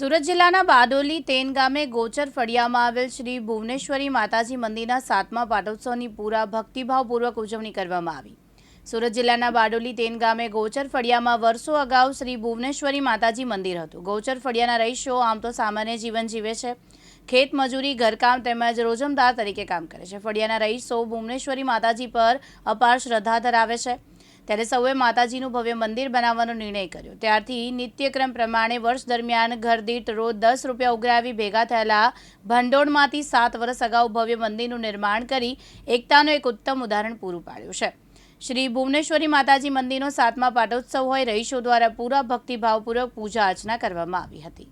સુરત જિલ્લાના બારડોલી તેન ગામે ગોચર ફળિયામાં આવેલ શ્રી ભુવનેશ્વરી માતાજી મંદિરના સાતમા પાટોત્સવની પૂરા ભક્તિભાવપૂર્વક ઉજવણી કરવામાં આવી. સુરત જિલ્લાના બારડોલી તેન ગામે ગોચર ફળિયામાં વર્ષો અગાઉ શ્રી ભુવનેશ્વરી માતાજી મંદિર હતું. ગોચર ફળિયાના રહીશો આમ તો સામાન્ય જીવન જીવે છે. ખેત મજૂરી, ઘરકામ તેમજ રોજમદાર તરીકે કામ કરે છે. ફળિયાના રહીશો ભુવનેશ્વરી માતાજી પર અપાર શ્રદ્ધા ધરાવે છે. ત્યારે સૌએ માતાજીનું ભવ્ય મંદિર બનાવવાનો નિર્ણય કર્યો. ત્યારથી નિત્યક્રમ પ્રમાણે વર્ષ દરમિયાન ઘર દીઠ રોજ દસ રૂપિયા ઉઘરાવી ભેગા થયેલા ભંડોળમાંથી સાત વર્ષ અગાઉ ભવ્ય મંદિરનું નિર્માણ કરી એકતાનું એક ઉત્તમ ઉદાહરણ પૂરું પાડ્યું છે. શ્રી ભુવનેશ્વરી માતાજી મંદિરનો સાતમા પાટોત્સવ હોય રહીશો દ્વારા પૂરા ભક્તિભાવપૂર્વક પૂજા અર્ચના કરવામાં આવી હતી.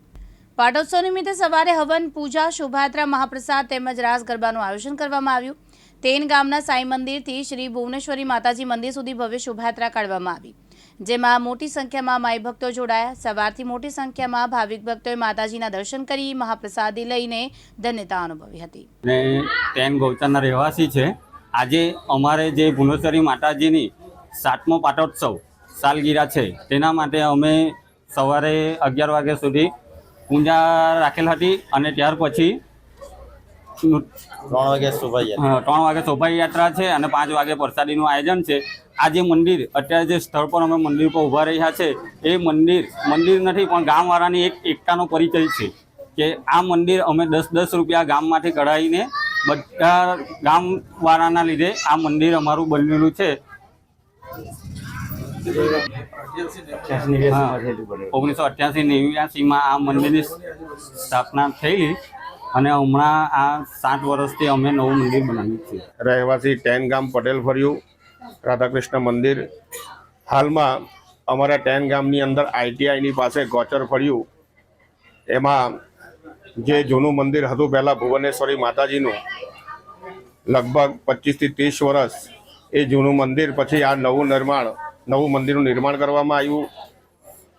પાટોત્સવ નિમિત્તે સવારે હવન પૂજા, શોભાયાત્રા, મહાપ્રસાદ તેમજ રાસ ગરબાનું આયોજન કરવામાં આવ્યું. તેન ગામના સાંઈ મંદિરથી શ્રી ભુવનેશ્વરી માતાજી મંદિર સુધી ભવ્ય શોભાયાત્રા કાઢવામાં આવી. જેમાં મોટી સંખ્યામાં માઈ ભક્તો જોડાયા. સવારથી મોટી સંખ્યામાં ભાવિક ભક્તોએ માતાજીના દર્શન કરી મહાપ્રસાદી લઈને ધન્યતા અનુભવી હતી. તેન ગૌચરના રહેવાસી છે. આજે અમારે જે ભુવનેશ્વરી માતાજીની સાતમો પાટોત્સવ સાલગીરા છે, તેના માટે અમે સવારે અગિયાર વાગ્યા સુધી પૂજા રાખેલ હતી અને ત્યાર પછી ત્રણ વાગે શોભાયાત્રા. ત્રણ વાગે શોભાયાત્રા છે અને પાંચ વાગે પ્રસાદીનું આયોજન છે. આ જે મંદિર અત્યારે જે સ્થળ પર અમે મંદિર પર ઊભા રહ્યા છે એ મંદિર મંદિર નથી પણ ગામવાળાની એક એકતાનો પરિચય છે કે આ મંદિર અમે દસ દસ રૂપિયા ગામમાંથી કઢાવીને બધા ગામવાળાના લીધે આ મંદિર અમારું બનેલું છે. ઓગણીસો અઠ્યાસી નેવ્યાસીમાં આ મંદિરની સ્થાપના થયેલી. અને હમણાં આ સાત વર્ષથી અમે નવું મંદિર બનાવ્યું છે. રહેવાસી ટેન ગામ પટેલ ફર્યું, રાધાકૃષ્ણ મંદિર. હાલમાં અમારા ટેન ગામની અંદર આઈટીઆઈની પાસે ગોચર ફર્યું. એમાં જે જૂનું મંદિર હતું પહેલાં ભુવનેશ્વરી માતાજીનું, લગભગ પચીસથી ત્રીસ વર્ષ એ જૂનું મંદિર, પછી આ નવું નિર્માણ, નવું મંદિરનું નિર્માણ કરવામાં આવ્યું.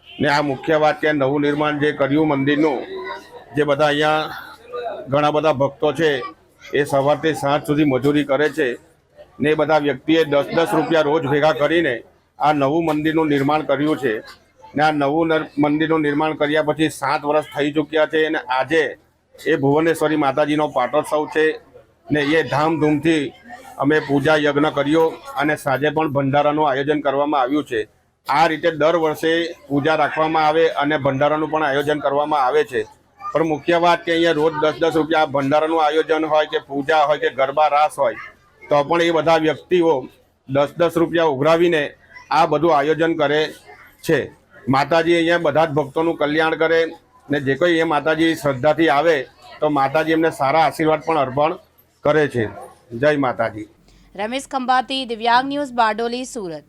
ને આ મુખ્ય વાત કે નવું નિર્માણ જે કર્યું મંદિરનું, જે બધા અહીંયા ઘણા બધા ભક્તો છે, એ સવારથી સાંજ સુધી મજૂરી કરે છે ને બધા વ્યક્તિએ દસ દસ રૂપિયા રોજ ભેગા કરીને આ નવું મંદિરનું નિર્માણ કર્યું છે ને આ નવું મંદિરનું નિર્માણ કર્યા પછી સાત વર્ષ થઈ ચૂક્યા છે અને આજે એ ભુવનેશ્વરી માતાજીનો પાટોત્સવ છે ને એ ધામધૂમથી અમે પૂજા યજ્ઞ કર્યો અને સાંજે પણ ભંડારાનું આયોજન કરવામાં આવ્યું છે. આ રીતે દર વર્ષે પૂજા રાખવામાં આવે અને ભંડારાનું પણ આયોજન કરવામાં આવે છે. પણ મુખ્ય વાત કે અહીંયા રોજ દસ દસ રૂપિયા ભંડારાનું આયોજન હોય કે પૂજા હોય કે ગરબા રાસ હોય, તો પણ એ બધા વ્યક્તિઓ દસ દસ રૂપિયા ઉઘરાવીને આ બધું આયોજન કરે છે. માતાજી અહીંયા બધા જ ભક્તોનું કલ્યાણ કરે ને જે કોઈ એ માતાજી શ્રદ્ધાથી આવે, તો માતાજી એમને સારા આશીર્વાદ પણ અર્પણ કરે છે. જય માતાજી. રમેશ ખંભાતી, દિવ્યાંગ ન્યૂઝ બારડોલી, સુરત.